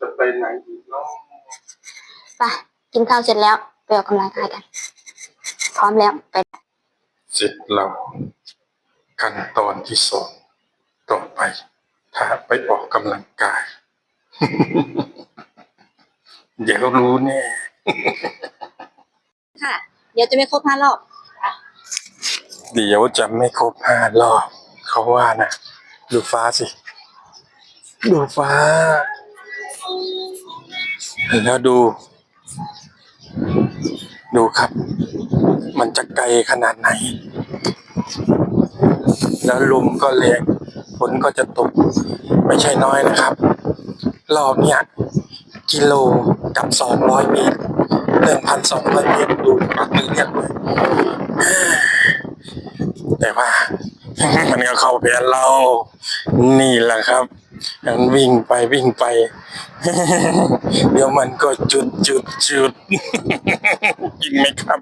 จะไปไหนอีกเนาะไปกินข้าวเสร็จแล้วไปออกกำลังกายกัน พร้อมแล้วไปเสร็จแล้วขั้นตอนที่สองต่อไป ถ้าไปออกกำลังกาย เดี๋ยวรู้แน่ค่ะ เดี๋ยวจะไม่ครบห้ารอบ เดี๋ยวจะไม่ครบห้ารอบ เขาว่านะ ดูฟ้าสิ ดูฟ้า แล้วดู ดูครับ มันจะไกลขนาดไหน แล้วลมก็แรงฝนก็จะตก ไม่ใช่น้อยนะครับ รอบเนี้ยกิโลกับสองร้อยเมตรหนึ่งพันสองร้อยเมตรดูปักมือเรียกเลยแต่ว่า มันก็เข้าแผนเรา นี่แหละครับมันวิ่งไปวิ่งไป เดี๋ยวมันก็จุดจุดจุดจริงไหมครับ